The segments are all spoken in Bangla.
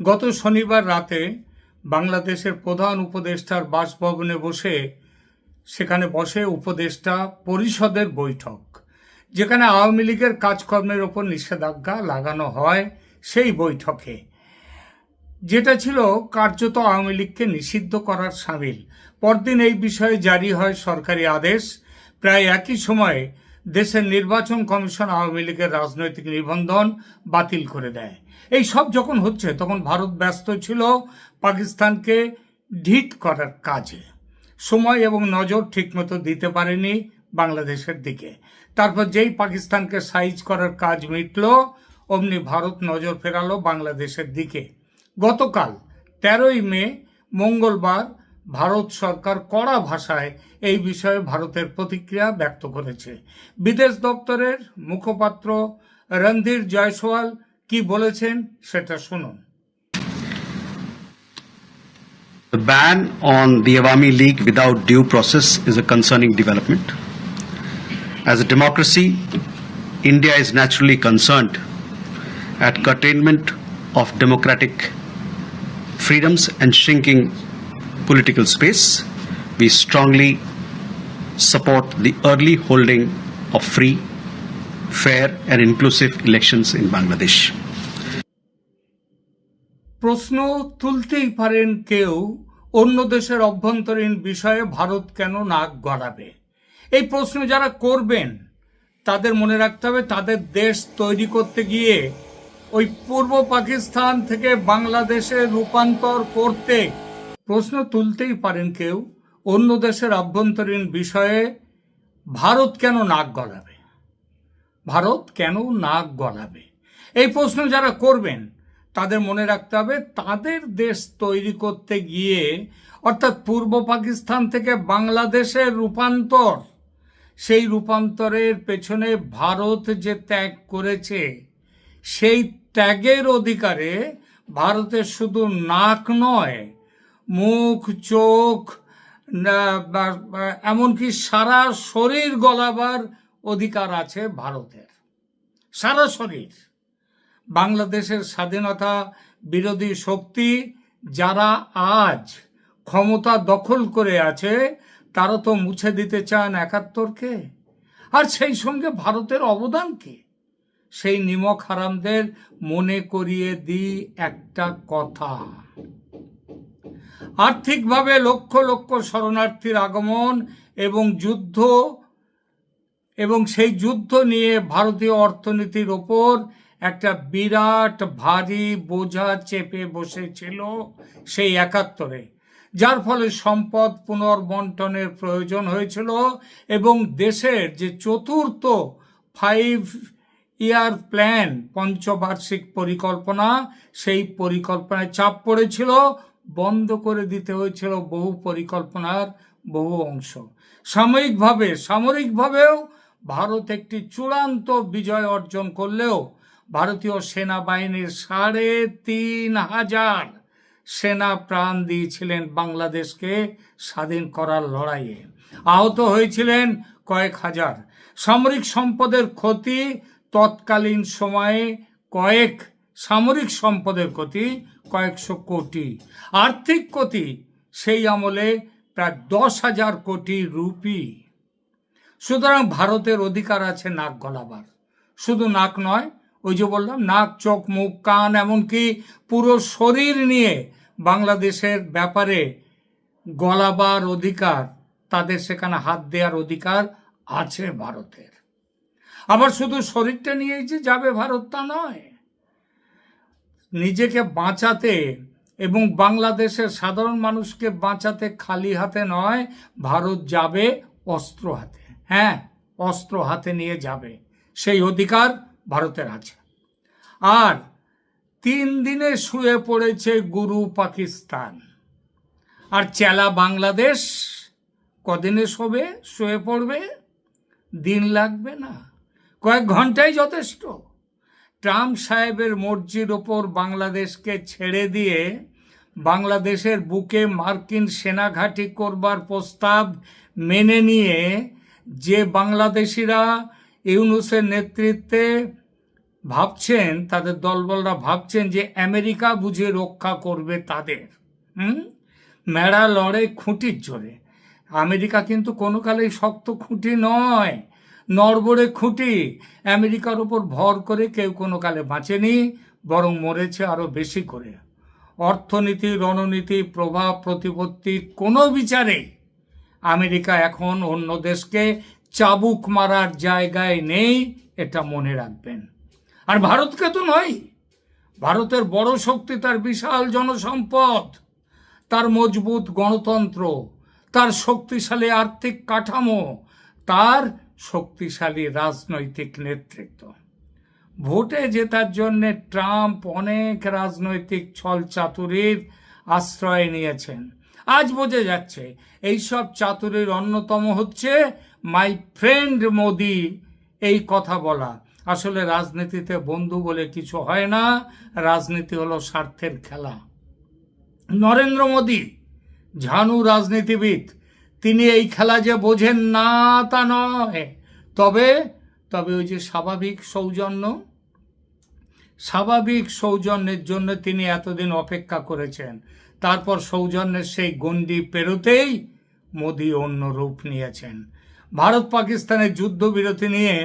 গত শনিবার রাতে বাংলাদেশের প্রধান উপদেষ্টার বাসভবনে বসে সেখানে বসে উপদেষ্টা পরিষদের বৈঠক, যেখানে আওয়ামী লীগের কাজকর্মের ওপর নিষেধাজ্ঞা লাগানো হয় সেই বৈঠকে। যেটা ছিল কার্যত আওয়ামী লীগকে নিষিদ্ধ করার সামিল। পরদিন এই বিষয়ে জারি হয় সরকারি আদেশ। প্রায় একই সময়ে দেশের নির্বাচন কমিশন আওয়ামী লীগের রাজনৈতিক নিবন্ধন বাতিল করে দেয়। এই সব যখন হচ্ছে, তখন ভারত ব্যস্ত ছিল পাকিস্তানকে ঢিট করার কাজে। সময় এবং নজর ঠিকমতো দিতে পারেনি বাংলাদেশের দিকে। তারপর যেই পাকিস্তানকে সাইজ করার কাজ মিটল, অমনি ভারত নজর ফেরালো বাংলাদেশের দিকে। গতকাল তেরোই মে, মঙ্গলবার ভারত সরকার কড়া ভাষায় এই বিষয়ে ভারতের প্রতিক্রিয়া ব্যক্ত করেছে বিদেশ দপ্তরের মুখপাত্র রণধীর জয়সওয়াল কি বলেছেন সেটা শুনুন The ban on the Awami League without due process is a concerning development. As a democracy, India is naturally concerned at curtailment of democratic freedoms and shrinking political space. We strongly support the early holding of free, fair and inclusive elections in Bangladesh. প্রশ্ন তুলতেই পারেন কেউ অন্য দেশের অভ্যন্তরীণ বিষয়ে ভারত কেন নাক গড়াবে এই প্রশ্ন যারা করবেন তাদের মনে রাখতে হবে তাদের দেশ তৈরি করতে গিয়ে ওই পূর্ব পাকিস্তান থেকে বাংলাদেশে রূপান্তর করতে প্রশ্ন তুলতেই পারেন কেউ, অন্য দেশের অভ্যন্তরীণ বিষয়ে ভারত কেন নাক গলাবে? ভারত কেন নাক গলাবে? এই প্রশ্ন যারা করবেন, তাদের মনে রাখতে হবে, তাদের দেশ তৈরি করতে গিয়ে, অর্থাৎ পূর্ব পাকিস্তান থেকে বাংলাদেশের রূপান্তর, সেই রূপান্তরের পেছনে ভারত যে ত্যাগ করেছে, সেই ত্যাগের অধিকারে ভারতের শুধু নাক নয় মুখ, চোখ এমনকি সারা শরীর গলাবার অধিকার আছে ভারতের। সারা শরীর। বাংলাদেশের স্বাধীনতা বিরোধী শক্তি যারা আজ ক্ষমতা দখল করে আছে, তারা তো মুছে দিতে চান একাত্তরকে। আর সেই সঙ্গে ভারতের অবদান কি? সেই নিমক হারামদের মনে করিয়ে দিই একটা কথা। আর্থিকভাবে লক্ষ লক্ষ শরণার্থীর আগমন এবং যুদ্ধ এবং সেই যুদ্ধ নিয়ে ভারতীয় অর্থনীতির ওপর একটা বিরাট ভারী বোঝা চেপে বসেছিল সেই একাত্তরে, যার ফলে সম্পদ পুনর্বন্টনের প্রয়োজন হয়েছিল এবং দেশের যে চতুর্থ ফাইভ ইয়ার প্ল্যান পঞ্চবার্ষিক পরিকল্পনা, সেই পরিকল্পনায় চাপ পড়েছিল। বন্ধ করে দিতে হয়েছিল বহু পরিকল্পনার বহু অংশ। সাময়িকভাবে সামরিকভাবেও ভারত একটি চূড়ান্ত বিজয় অর্জন করলেও ভারতীয় সেনাবাহিনীর সাড়ে তিন হাজার সেনা প্রাণ দিয়েছিলেন বাংলাদেশকে স্বাধীন করার লড়াইয়ে। আহত হয়েছিলেন কয়েক হাজার। সামরিক সম্পদের ক্ষতি তৎকালীন সময়ে কয়েক সামরিক সম্পদের ক্ষতি কয়েকশো কোটি। আর্থিক ক্ষতি সেই আমলে প্রায় দশ হাজার কোটি রুপি। সুতরাং ভারতের অধিকার আছে নাক গলাবার। শুধু নাক নয়, ওই যে বললাম, নাক, চোখ, মুখ, কান, এমনকি পুরো শরীর নিয়ে বাংলাদেশের ব্যাপারে গলাবার অধিকার, তাদের সেখানে হাত দেওয়ার অধিকার আছে ভারতের। আবার শুধু শরীরটা নিয়েই যে যাবে ভারত তা নয়। নিজেকে বাঁচাতে এবং বাংলাদেশের সাধারণ মানুষকে বাঁচাতে খালি হাতে নয়, ভারত যাবে অস্ত্র হাতে। হ্যাঁ অস্ত্র হাতে নিয়ে যাবে। সেই অধিকার ভারতের আছে। আর তিন দিনে শুয়ে পড়েছে গুরু পাকিস্তান। আর চেলা বাংলাদেশ কদিনে শোবে, শুয়ে পড়বে? দিন লাগবে না। কয়েক ঘন্টাই যথেষ্ট। ট্রাম্প সাহেবের মর্জির ওপর বাংলাদেশকে ছেড়ে দিয়ে বাংলাদেশের বুকে মার্কিন সেনাঘাঁটি করবার প্রস্তাব মেনে নিয়ে যে বাংলাদেশিরা ইউনুসের নেতৃত্বে ভাবছেন, তাদের দলবলরা ভাবছেন যে আমেরিকা বুঝে রক্ষা করবে তাদের। হুম? মেড়া লড়ে খুঁটির জোরে। আমেরিকা কিন্তু কোনো কালেই শক্ত খুঁটি নয়। নড়বড়ে খুঁটি। আমেরিকার ওপর ভর করে কেউ কোনো কালে বাঁচেনি, বরং মরেছে আরও বেশি করে। অর্থনীতি, রণনীতি, প্রভাব, প্রতিপত্তি, কোনো বিচারে আমেরিকা এখন অন্য দেশকে চাবুক মারার জায়গায় নেই, এটা মনে রাখবেন। আর ভারতকে তো নয়। ভারতের বড় শক্তি তার বিশাল জনসম্পদ, তার মজবুত গণতন্ত্র, তার শক্তিশালী আর্থিক কাঠামো, তার শক্তিশালী রাজনৈতিক নেতৃত্ব। ভোটে জেতার জন্য ট্রাম্প অনেক রাজনৈতিক ছল চাতুরির আশ্রয় নিয়েছেন। আজ বোঝা যাচ্ছে, এইসব চাতুরির অন্যতম হচ্ছে, মাই ফ্রেন্ড মোদি এই কথা বলা। আসলে রাজনীতিতে বন্ধু বলে কিছু হয় না, রাজনীতি হলো স্বার্থের খেলা। নরেন্দ্র মোদী, ঝানু রাজনীতিবিদ তিনি এই খেলা যে বোঝেন না তা নয়। তবে তবে ওই যে স্বাভাবিক সৌজন্য, স্বাভাবিক সৌজন্যের জন্য তিনি এতদিন অপেক্ষা করেছেন। তারপর সৌজন্যের সেই গণ্ডি পেরোতেই মোদি অন্য রূপ নিয়েছেন। ভারত পাকিস্তানের যুদ্ধবিরতি নিয়ে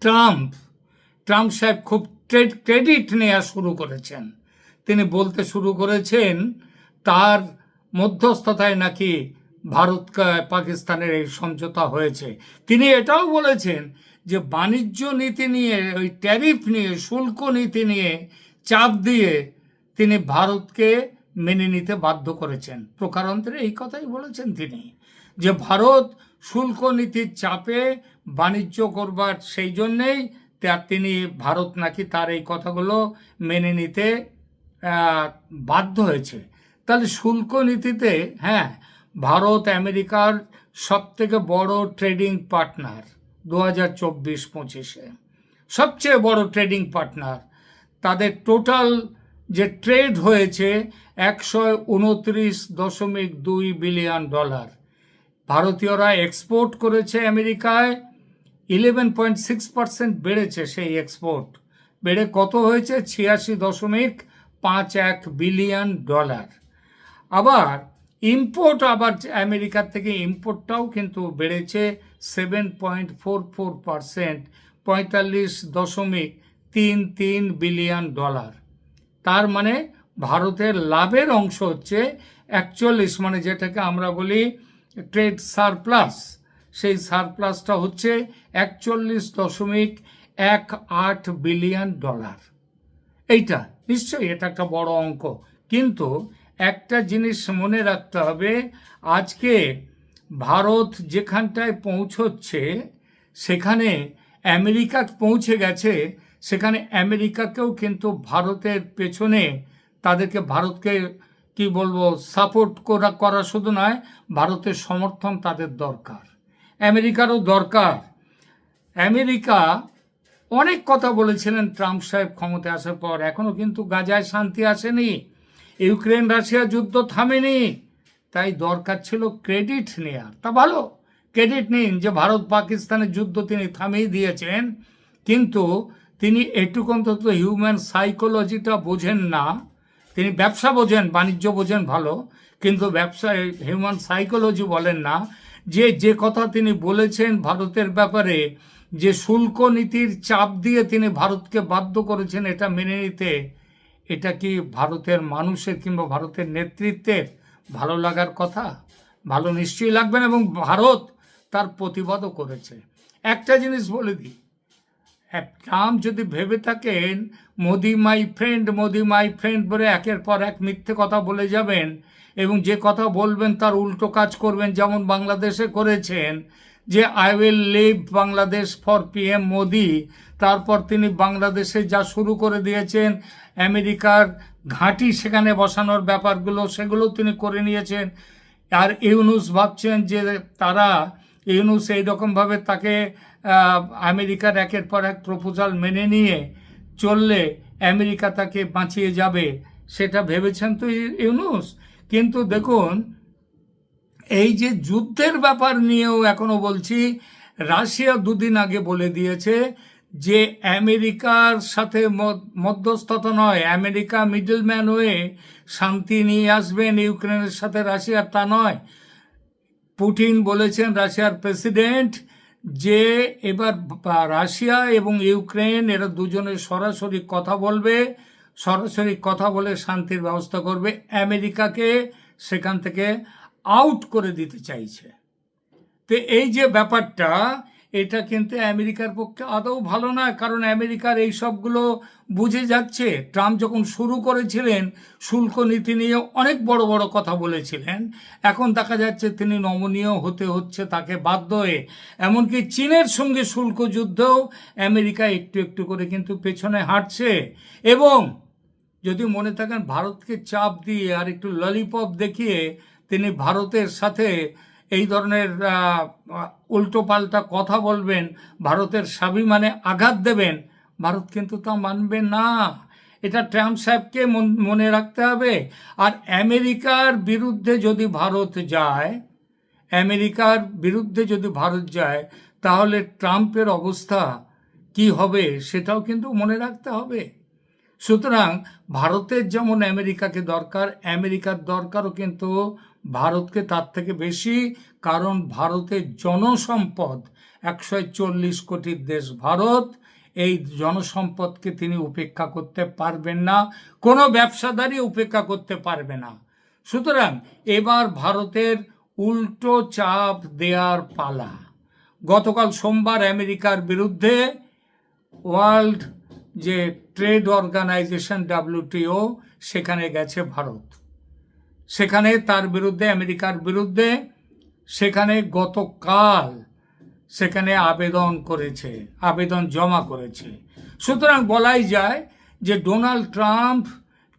ট্রাম্প ট্রাম্প সাহেব খুব ক্রেডিট নেওয়া শুরু করেছেন। তিনি বলতে শুরু করেছেন, তার মধ্যস্থতায় নাকি ভারত পাকিস্তানের এই সমঝোতা হয়েছে। তিনি এটাও বলেছেন যে বাণিজ্য নীতি নিয়ে, ওই ট্যারিফ নিয়ে, শুল্ক নীতি নিয়ে চাপ দিয়ে তিনি ভারতকে মেনে নিতে বাধ্য করেছেন। প্রকারান্তরে এই কথাই বলেছেন তিনি যে ভারত শুল্ক নীতির চাপে বাণিজ্য করবার সেই জন্যেই তিনি ভারত নাকি তার এই কথাগুলো মেনে নিতে বাধ্য হয়েছে। তাহলে শুল্ক নীতিতে হ্যাঁ ভারত আমেরিকার সব থেকে বড় ট্রেডিং পার্টনার দু হাজার চব্বিশ পঁচিশে। সবচেয়ে বড় ট্রেডিং পার্টনার। তাদের টোটাল যে ট্রেড হয়েছে একশো উনত্রিশ দশমিক দুই বিলিয়ন ডলার। ভারতীয়রা এক্সপোর্ট করেছে আমেরিকায়, ইলেভেন পয়েন্ট সিক্স পার্সেন্ট বেড়েছে সেই এক্সপোর্ট। বেড়ে কত হয়েছে? ছিয়াশি দশমিক পাঁচ এক বিলিয়ন ডলার। আবার ইম্পোর্ট আবার আমেরিকার থেকে ইম্পোর্টটাও কিন্তু বেড়েছে seven point four four percent পঁয়তাল্লিশ দশমিক তিন তিন বিলিয়ন ডলার তার মানে ভারতের লাভের অংশ হচ্ছে একচল্লিশ মানে যেটাকে আমরা বলি ট্রেড সারপ্লাস সেই সারপ্লাসটা হচ্ছে একচল্লিশ দশমিক এক আট বিলিয়ন ডলার এইটা, নিশ্চয়ই এটা একটা বড় অঙ্ক। কিন্তু একটা জিনিস মনে রাখতে হবে, আজকে ভারত যেখানটায় পৌঁছচ্ছে, সেখানে আমেরিকা পৌঁছে গেছে, সেখানে আমেরিকাকেও কিন্তু ভারতের পেছনে তাদেরকে ভারতকে, কি বলব সাপোর্ট করা করা শুধু নয়, ভারতের সমর্থন তাদের দরকার। আমেরিকারও দরকার। আমেরিকা অনেক কথা বলেছিলেন ট্রাম্প সাহেব ক্ষমতায় আসার পর, এখনও কিন্তু গাজায় শান্তি আসেনি। ইউক্রেন রাশিয়া যুদ্ধ থামেনি। তাই দরকার ছিল ক্রেডিট নেয়ার। তা ভালো, ক্রেডিট নিন যে ভারত পাকিস্তানের যুদ্ধ তিনি থামিয়ে দিয়েছেন কিন্তু তিনি এটুকু অন্তত হিউম্যান সাইকোলজিটা বোঝেন না। তিনি ব্যবসা বোঝেন, বাণিজ্য বোঝেন ভালো, কিন্তু ব্যবসা হিউম্যান সাইকোলজি বলেন না। যে যে কথা তিনি বলেছেন ভারতের ব্যাপারে, যে শুল্ক নীতির চাপ দিয়ে তিনি ভারতকে বাধ্য করেছেন, এটা মেনে নিতে এটা কি ভারতের মানুষের কিংবা ভারতের নেতৃত্বের ভালো লাগার কথা? ভালো নিশ্চয়ই লাগবে না এবং ভারত তার প্রতিবাদও করেছে। একটা জিনিস বলে দিই ট্রাম্প যদি ভেবে থাকেন, Modi my friend, Modi my friend বলে একের পর এক মিথ্যে কথা বলে যাবেন এবং যে কথা বলবেন তার উল্টো কাজ করবেন, যেমন বাংলাদেশে করেছেন যে I will leave Bangladesh for PM Modi তারপর তিনি বাংলাদেশে যা শুরু করে দিয়েছেন, আমেরিকার ঘাঁটি সেখানে বসানোর ব্যাপারগুলো, সেগুলো তিনি করে নিয়েছেন। আর ইউনুস ভাবছেন যে তারা, ইউনুস এইরকমভাবে তাকে আমেরিকার একের পর এক প্রপোজাল মেনে নিয়ে চললে আমেরিকা তাকে বাঁচিয়ে যাবে, সেটা ভেবেছেন তো ইউনুস? কিন্তু দেখুন, এই যে যুদ্ধের ব্যাপার নিয়েও এখনও বলছি, রাশিয়া দুদিন আগে বলে দিয়েছে যে আমেরিকার সাথে মধ্যস্থতা নয়, আমেরিকা মিডলম্যান হয়ে শান্তি নিয়ে আসবেন ইউক্রেনের সাথে রাশিয়ার তা নয়। পুটিন বলেছেন রাশিয়ার প্রেসিডেন্ট যে এবার রাশিয়া এবং ইউক্রেন, এরা দুজনে সরাসরি কথা বলবে, সরাসরি কথা বলে শান্তির ব্যবস্থা করবে। আমেরিকাকে সেখান থেকে আউট করে দিতে চাইছে। তো এই যে ব্যাপারটা এটা কিন্তু আমেরিকার পক্ষে আদৌ ভালো নয়, কারণ আমেরিকার এই সবগুলো বুঝে যাচ্ছে। ট্রাম্প যখন শুরু করেছিলেন, শুল্ক নীতি নিয়ে অনেক বড় বড় কথা বলেছিলেন। এখন দেখা যাচ্ছে তিনি নমনীয় হতে হচ্ছে তাকে বাধ্য হয়ে। এমনকি চীনের সঙ্গে শুল্ক যুদ্ধেও আমেরিকা একটু একটু করে কিন্তু পেছনে হাঁটছে। এবং যদি মনে থাকেন, ভারতকে চাপ দিয়ে আর একটু ললিপপ দেখিয়ে তিনি ভারতের সাথে এই ধরনের উল্টো পাল্টা কথা বলবেন, ভারতের স্বাভিমানে আঘাত দেবেন, ভারত কিন্তু তা মানবে না। এটা ট্রাম্প সাহেবকে মন- মনে রাখতে হবে। আর আমেরিকার বিরুদ্ধে যদি ভারত যায়, আমেরিকার বিরুদ্ধে যদি ভারত যায়, তাহলে ট্রাম্পের অবস্থা কি হবে সেটাও কিন্তু মনে রাখতে হবে। সুতরাং ভারতের যেমন আমেরিকাকে দরকার, আমেরিকার দরকারও কিন্তু ভারতকে তার থেকে বেশি, কারণ ভারতের জনসম্পদ একশো চল্লিশ কোটির দেশ ভারত। এই জনসম্পদকে তিনি উপেক্ষা করতে পারবেন না, কোনো ব্যবসাদারই উপেক্ষা করতে পারবে না। সুতরাং এবার ভারতের উল্টো চাপ দেওয়ার পালা। গতকাল সোমবার আমেরিকার বিরুদ্ধে ওয়ার্ল্ড যে ট্রেড অর্গানাইজেশন ডাব্লিউটিও, সেখানে গেছে ভারত। সেখানে তার বিরুদ্ধে, আমেরিকার বিরুদ্ধে, সেখানে গতকাল সেখানে আবেদন করেছে, আবেদন জমা করেছে। সুতরাং বলাই যায় যে ডোনাল্ড ট্রাম্প,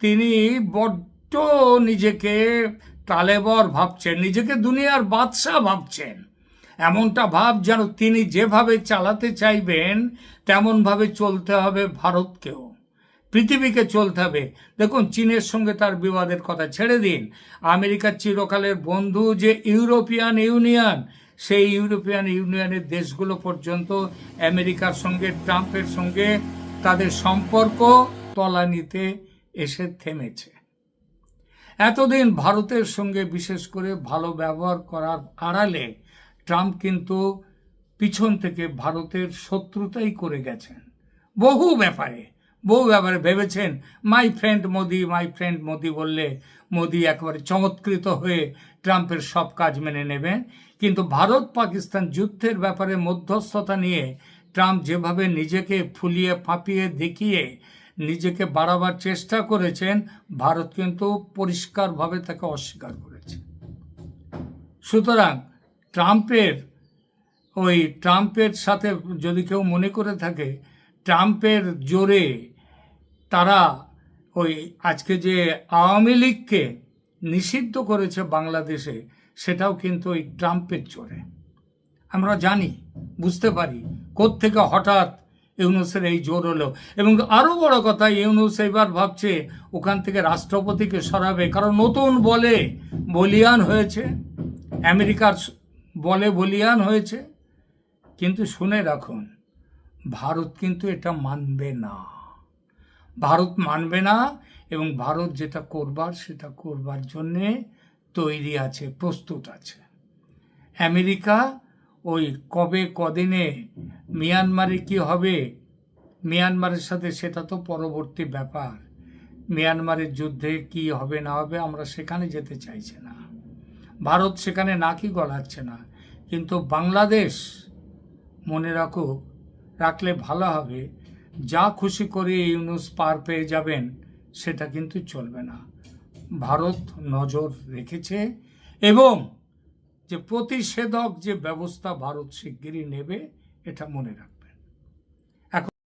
তিনি বড্ড নিজেকে তালেবর ভাবছেন, নিজেকে দুনিয়ার বাদশাহ ভাবছেন। এমনটা ভাব যেন তিনি যেভাবে চালাতে চাইবেন, তেমনভাবে চলতে হবে ভারতকেও। পৃথিবীকে চলতে হবে। দেখুন, চীনের সঙ্গে তার বিবাদের কথা ছেড়ে দিন। আমেরিকার চিরকালের বন্ধু যে ইউরোপিয়ান ইউনিয়ন, সেই ইউরোপিয়ান ইউনিয়নের দেশগুলো পর্যন্ত আমেরিকার সঙ্গে, ট্রাম্পের সঙ্গে তাদের সম্পর্ক তলানিতে এসে থেমেছে। এতদিন ভারতের সঙ্গে বিশেষ করে ভালো ব্যবহার করার আড়ালে ট্রাম্প কিন্তু পিছন থেকে ভারতের শত্রুতাই করে গেছেন। বহু ব্যাপারে বহু ব্যাপারে ভেবেছেন, my friend Modi, my friend Modi বললে মোদি একেবারে চমৎকৃত হয়ে ট্রাম্পের সব কাজ মেনে নেবেন। কিন্তু ভারত পাকিস্তান যুদ্ধের ব্যাপারে মধ্যস্থতা নিয়ে ট্রাম্প যেভাবে নিজেকে ফুলিয়ে ফাঁপিয়ে দেখিয়ে নিজেকে বাড়াবার চেষ্টা করেছেন, ভারত কিন্তু পরিষ্কারভাবে তাকে অস্বীকার করেছে। সুতরাং ট্রাম্পের, ওই ট্রাম্পের সাথে যদি কেউ মনে করে থাকে, ট্রাম্পের জোরে তারা ওই আজকে যে আওয়ামী লীগকে নিষিদ্ধ করেছে বাংলাদেশে, সেটাও কিন্তু ওই ট্রাম্পের জোরে আমরা জানি, বুঝতে পারি, কোত্থেকে হঠাৎ ইউনুসের এই জোর হলো। এবং আরও বড় কথা, ইউনুস এবার ভাবছে ওখান থেকে রাষ্ট্রপতিকে সরাবে, কারণ নতুন বলে বলিয়ান হয়েছে, আমেরিকার বলে বলিয়ান হয়েছে। কিন্তু শুনে রাখুন, ভারত কিন্তু এটা মানবে না। ভারত মানবে না এবং ভারত যেটা করবার, সেটা করবার জন্যে তৈরি আছে, প্রস্তুত আছে। আমেরিকা ওই কবে কদিনে মিয়ানমারে কি হবে? মিয়ানমারের সাথে সেটা তো পরবর্তী ব্যাপার। মিয়ানমারের যুদ্ধে কি হবে, না হবে, আমরা সেখানে যেতে চাইছি না। ভারত সেখানে নাকি গলাচ্ছে না। কিন্তু বাংলাদেশ মনে রাখো, রাখলে ভালো হবে। যা খুশি করে ইউনুস পার পেয়ে যাবেন, সেটা কিন্তু চলবে না। ভারত নজর রেখেছে এবং যে প্রতিষেধক যে ব্যবস্থা ভারত শিগগিরই নেবে, এটা মনে রাখবে।